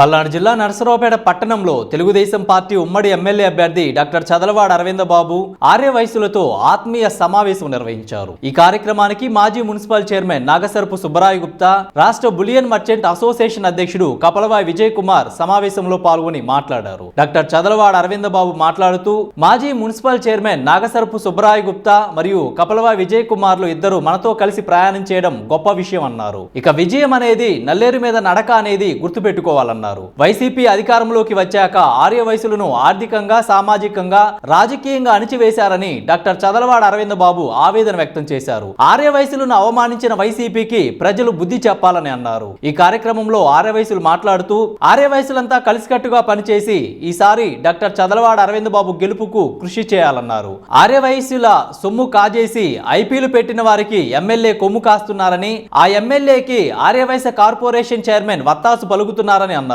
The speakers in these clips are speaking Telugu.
పల్నాడు జిల్లా నరసరావుపేట పట్టణంలో తెలుగుదేశం పార్టీ ఉమ్మడి ఎమ్మెల్యే అభ్యర్థి డాక్టర్ చదలవాడ అరవింద బాబు ఆర్య వయసులతో ఆత్మీయ సమావేశం నిర్వహించారు. ఈ కార్యక్రమానికి మాజీ మున్సిపల్ చైర్మన్ నాగసరపు సుబ్బరాయ గుప్తా రాష్ట్ర బులియన్ మర్చెంట్ అసోసియేషన్ అధ్యక్షుడు కపలవాయి విజయ్ కుమార్ సమావేశంలో పాల్గొని మాట్లాడారు. డాక్టర్ చదలవాడ అరవింద బాబు మాట్లాడుతూ మాజీ మున్సిపల్ చైర్మన్ నాగసరపు సుబ్బరాయ గుప్తా మరియు కపలవాయి విజయ్ కుమార్లు ఇద్దరు మనతో కలిసి ప్రయాణం చేయడం గొప్ప విషయం అన్నారు. ఇక విజయం అనేది నల్లేరు మీద నడక అనేది గుర్తుపెట్టుకోవాలన్నారు. వైసీపీ అధికారంలోకి వచ్చాక ఆర్య వయసులను ఆర్థికంగా సామాజికంగా రాజకీయంగా అణిచివేశారని డాక్టర్ చదలవాడ అరవింద్ బాబు ఆవేదన వ్యక్తం చేశారు. ఆర్య వయసులను అవమానించిన వైసీపీకి ప్రజలు బుద్ధి చెప్పాలని అన్నారు. ఈ కార్యక్రమంలో ఆర్య వయసులు మాట్లాడుతూ ఆర్య వయసులంతా కలిసికట్టుగా పనిచేసి ఈసారి డాక్టర్ చదలవాడ అరవింద్ బాబు గెలుపుకు కృషి చేయాలన్నారు. ఆర్య సొమ్ము కాజేసి ఐపీలు పెట్టిన వారికి ఎమ్మెల్యే కొమ్ము కాస్తున్నారని ఆ ఎమ్మెల్యేకి ఆర్యవైశ్య కార్పొరేషన్ చైర్మన్ వత్తాసు పలుకుతున్నారని అన్నారు.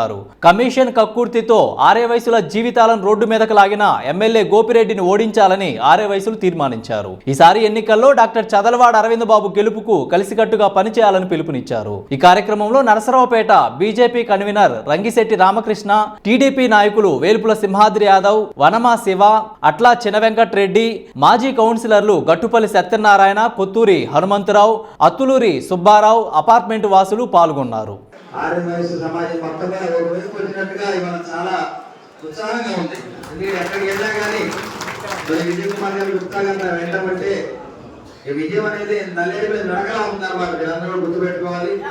కమిషన్ కక్కుర్తితో ఆర్యవయసుల జీవితాలను రోడ్డు మీదకు లాగిన ఎమ్మెల్యే గోపిరెడ్డిని ఓడించాలని ఆర్యవయసులు తీర్మానించారు. ఈసారి ఎన్నికల్లో డాక్టర్ చదలవాడ అరవింద్ బాబు గెలుపుకు కలిసికట్టుగా పనిచేయాలని పిలుపునిచ్చారు. ఈ కార్యక్రమంలో Narasaraopet BJP convener Rangisetti Ramakrishna TDP నాయకులు వేలుపుల సింహాద్రి యాదవ్ వనమా శివ అట్లా చినవెంకట్రెడ్డి మాజీ కౌన్సిలర్లు గట్టుపల్లి సత్యనారాయణ కొత్తూరి హనుమంతరావు అత్తులూరి సుబ్బారావు అపార్ట్మెంట్ వాసులు పాల్గొన్నారు. ఆర్య వయసు సమాజం మొత్తం మీద ఒక వచ్చినట్టుగా ఇవాళ చాలా ఉత్సాహంగా ఉంది. ఎందుకంటే ఎక్కడికి వెళ్ళా కానీ మరి విజయ కుమార్ గారు గుప్తా గారు వెంటబట్టే ఈ విజయం అనేది నల్లేరు మీద నడకలా ఉందన్నమాట. మీరందరూ కూడా గుర్తుపెట్టుకోవాలి.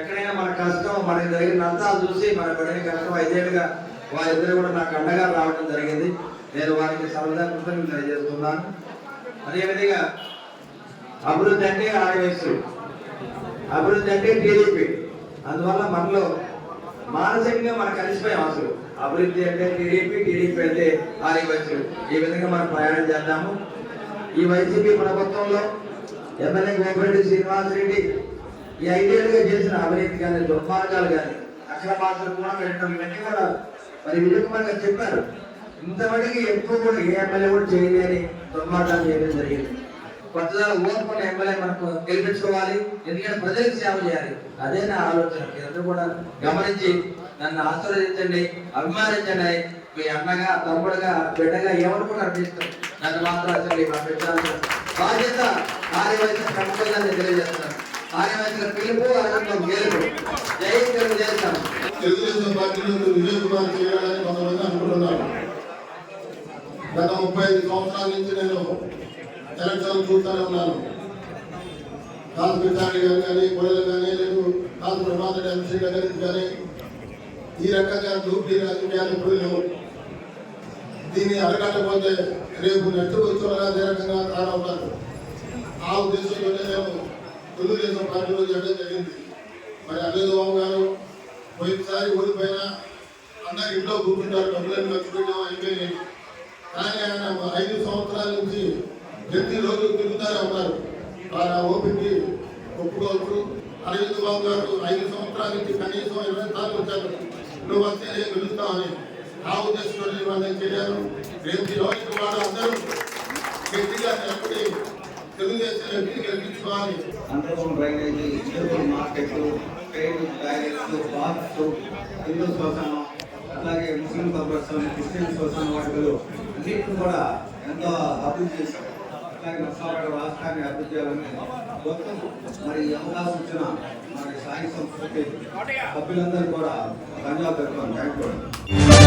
ఎక్కడైనా మన కష్టం మనకి జరిగిన చూసి మన పడిన కష్టం ఐదేళ్ళుగా వారిద్దరు కూడా నాకు అండగా రావడం జరిగింది. నేను వారికి సరదా కృతజ్ఞతలు తెలియజేస్తున్నాను. అదేవిధంగా అభివృద్ధి అంటే ఆర్య అభివృద్ధి అంటే టీడీపీ. అందువల్ల మనలో మానసికంగా మనకు కలిసిపోయాం అసలు అభివృద్ధి అంటే టీడీపీ టీడీపీ అంటే ఆర్యవైశ్యులు ఈ విధంగా మనం ప్రయాణం చేద్దాము. ఈ వైసీపీ ప్రభుత్వంలో ఎమ్మెల్యే గోపిరెడ్డి శ్రీనివాసరెడ్డి ఈ ఐదేళ్ళుగా చేసిన అవినీతి కానీ దుర్మార్గాలు కానీ అక్రమార్గాలు కూడా పెట్టడం ఇవన్నీ కూడా మరి విజయ్ గారు చెప్పారు. ఇంతవరకు ఎక్కువ కూడా ఏ ఎమ్మెల్యే కూడా చేయలేని దుర్మార్గాలు చేయడం జరిగింది. కొత్తగా ఓర్పున్న ఎమ్మెల్యే మనకు గెలిపించుకోవాలి ఎందుకంటే ప్రజలకు సేవ చేయాలి. అదే నా ఆలోచన. మీరందరూ కూడా గమనించి నన్ను ఆశీర్వదించండి అభిమానించండి. మీ అన్నగా తమ్ముడుగా బిడ్డగా ఎవరు కూడా అర్పిస్తాం నన్ను మాత్రం అసలు పంపించాల్సిన బాధ్యత ఆర్యవైశ్య ప్రముఖంగా తెలియజేస్తాను తెలియజేస్తున్నాను. ఆర్యవైశ్య పిలుపు అరగంలో గెలుపు. జై తెలుగుదేశం. పార్టీలో చేయాలని కొంతమంది గత ముప్పై ఐదు సంవత్సరాల నుంచి నేను ఎలక్షన్ చూస్తూనే ఉన్నాను కాన్స్పిటారి గారు కానీ కొడలు కానీ లేదు కాన్స్పిట మాట్లాడే ఎంసీ గారి కానీ ఈ రకంగా దూపీ రాజకీయాలు ఇప్పుడు లేవు. దీన్ని అడగకపోతే రేపు నెట్టు వచ్చేలా అదే రకంగా కారవుతారు ఆ ఉద్దేశంలోనే నేను తెలుగుదేశం పార్టీలో చేయడం జరిగింది. మరి అదే బాబు గారు పోయినసారి ఓడిపోయిన అందరు ఇంట్లో కూర్చుంటారు డబ్బులను ఖర్చు పెట్టడం అయిపోయినాయి. కానీ ఆయన ఐదు సంవత్సరాల నుంచి ప్రతిరోజు తిరుగుతూనే ఉన్నారు. వాళ్ళ ఓపికి ఒప్పుకోవచ్చు. అరవింద్ బాబు గారు ఐదు సంవత్సరాల నుంచి కనీసం ఇరవై సార్లు వచ్చారు. నువ్వు వస్తే నేను పిలుస్తామని ఆ ఉద్దేశంతో ఇవాళ నేను చేశాను రేపు రోజు వాళ్ళు అందరూ గట్టిగా నిలబడి తెలుగుదేశం ఎంపీ గెలిపించుకోవాలి. అండర్గ్రౌండ్ డ్రైనేజీ చెరువులు మార్కెట్లు ట్రైన్ బ్యారేజ్ బాక్స్ హిందూ శ్మశానం అలాగే ముస్లిం కార్పొరేషన్ క్రిస్టియన్ శ్మశాన వాటికలు అన్నింటిని కూడా ఎంతో అభివృద్ధి చేశారు. అలాగే నర్సాపేట రాష్ట్రాన్ని అభివృద్ధి చేయాలని మొత్తం మరి ఈ సూచన మరి సాయి సంస్కృతి సభ్యులందరూ కూడా ధన్యవాదాలు థ్యాంక్ యూ